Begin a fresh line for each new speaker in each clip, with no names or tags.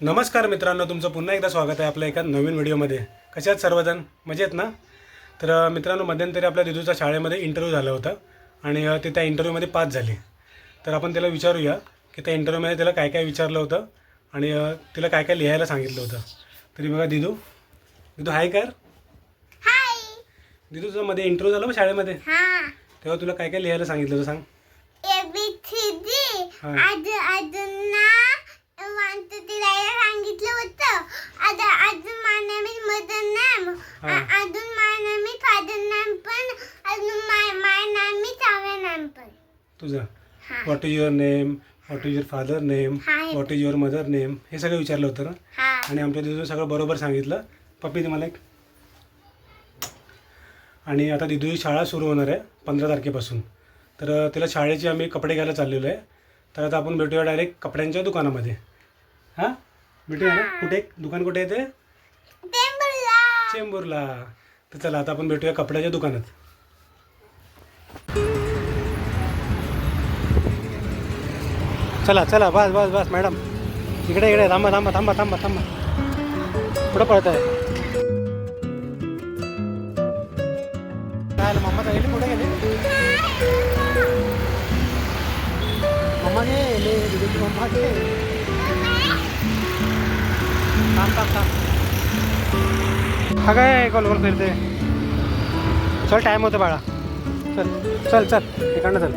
नमस्कार मित्रांनो तुमचं पुन्हा एकदा स्वागत आहे आपल्या एका नवीन व्हिडिओमध्ये. कसे आहेत सर्वजण? मजेत ना? तर मित्रांनो मध्यंतरी आपल्या दिदूच्या शाळेमध्ये इंटरव्ह्यू झाला होता आणि ते त्या इंटरव्ह्यूमध्ये पास झाले. तर आपण त्याला विचारूया की त्या इंटरव्ह्यूमध्ये त्याला काय काय विचारलं होतं आणि तिला काय काय लिहायला सांगितलं होतं. तरी बघा दिदू. दिदू हाय कर. दिदू तुझा मध्ये इंटरव्ह्यू झाला शाळेमध्ये? तेव्हा तुला काय काय लिहायला सांगितलं होतं सांग
ए बी सी डी
हा.
आज अजून ना वन टू थ्री सांगितलं होतं आता अजून my name is mother name
हा.
अजून my name is father name पण अजून my my name is our name पण
तुझं
हा
what is your name what is your father name. What is your mother name हे सगळं विचारलं होतं ना? आणि आमच्या दिदूनं सगळं बरोबर सांगितलं. पप्पी तुम्हाला एक आणि आता दिदूची शाळा सुरू होणार आहे पंधरा तारखेपासून. तर तिला शाळेचे आम्ही कपडे घ्यायला चाललेलो आहे. तर आता आपण भेटूया डायरेक्ट कपड्यांच्या दुकानामध्ये. हां? भेटूया ना? कुठे? दुकान कुठे आहे ते? चेंबूरला. तर चला आता आपण भेटूया कपड्याच्या दुकानात. चला चला बस बस बस मॅडम. इकडे इकडे थांबा थांबा थांबा थांबा थांबा. कुठं पळत आहे काय आलं, मम्मा गेली. कुठे गेली मम्मा गेली मम्मा गेली थांब थांब थांब. हा काय गोल गोल फिरते चल टाईम होतं बाळा. चल चल चल. इकडनं चल.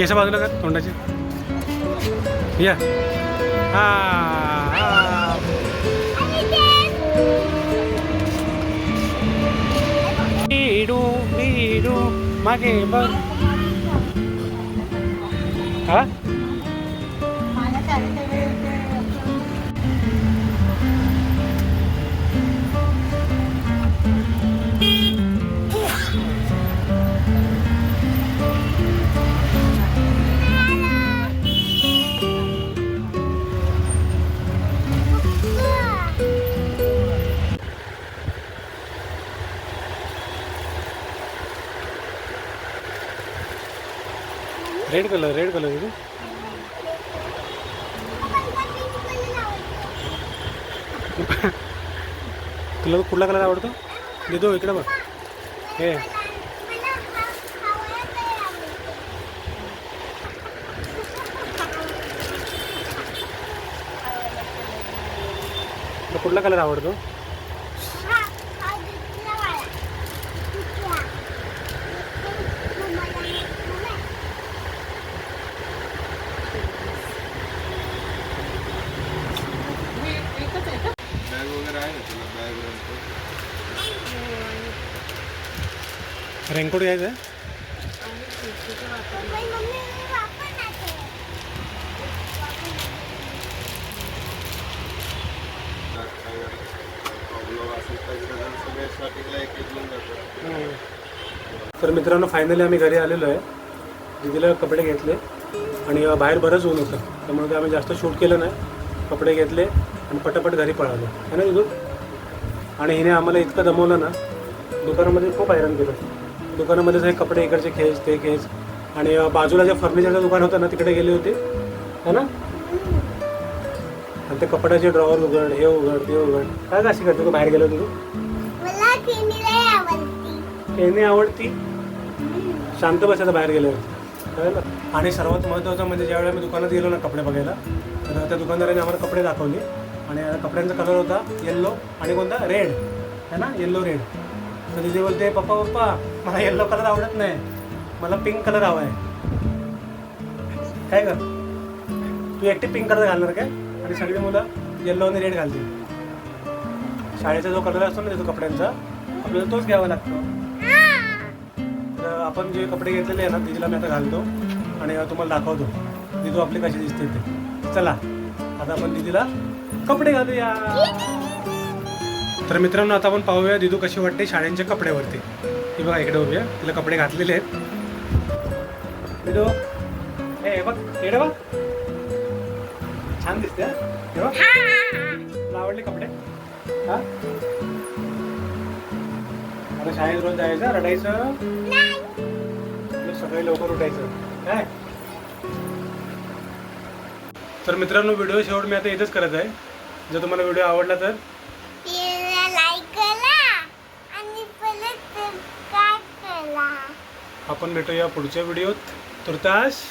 केस बाजूला कर तोंडाची या हा हा. बिडू बिडू मागे बघ हा रेड कलर रेड कलर आहे तुला कुठला कलर आवडतो देतो इकडे बघ हे कुठला कलर आवडतो
बॅग वगैरे आहे ना तुला बॅग
रेनकोट घ्यायचं आहे?
तर
मित्रांनो फायनली आम्ही घरी आलेलो आहे. दिदीला कपडे घेतले आणि बाहेर बरंच ऊन होतं. त्यामुळे ते आम्ही जास्त शूट केलं नाही. कपडे घेतले. आणि पटापट घरी पळालो. है ना दिदू आणि हिने आम्हाला इतकं दमवलं ना दुकानामध्ये खूप हैराण केलं. दुकानामध्ये हे कपडे इकडचे खेच ते खेच. आणि बाजूला जे फर्निचरचं दुकान होतं ना तिकडे गेली होती. है ना? आणि ते कपड्याचे ड्रॉवर उघड हे उघड ते उघड. काय कशी करते तू? बाहेर गेलो होती तू? खेळणे आवडती. शांत बसायचं बाहेर गेल्यावर. कळलं? आणि सर्वात महत्त्वाचं म्हणजे ज्यावेळी आम्ही दुकानात गेलो ना कपडे बघायला तर त्या दुकानदाराने आम्हाला कपडे दाखवले. आणि कपड्यांचा कलर होता येल्लो आणि कोणता? रेड है ना? येल्लो रेड तर तिथे बोलते पप्पा पप्पा मला येल्लो कलर आवडत नाही. मला पिंक कलर हवा आहे. काय कर? तू एकटी पिंक कलर घालणार काय? आणि सगळी मुलं येल्लो आणि रेड घालतील. शाळेचा जो कलर असतो ना त्याचा कपड्यांचा आपल्याला तोच घ्यावा लागतो. तर आपण जे कपडे घेतलेले आहे ना तिला मी आता घालतो आणि तुम्हाला दाखवतो. दिदू आपले कसे दिसते ते. चला आता आपण दिदीला कपडे घालूया तर मित्रांनो आता आपण पाहूया दिदू कशी वाटते शाळेंच्या कपड्यावरती. ही बघा इकडे उभी आहे. तिला कपडे घातलेले आहेत. दिदू हे बघ इकडे बघ. छान दिसते तुला आवडले कपडे. हा. आता शाळेत रोज जायचं रडायचं. सगळे लवकर उठायचं. काय? तर मित्रांनो व्हिडिओ शेवट मी आता इथेच करत आहे. जर तुम्हाला व्हिडिओ आवडला तर? आपण भेटूया पुढच्या व्हिडिओत. तुर्तास.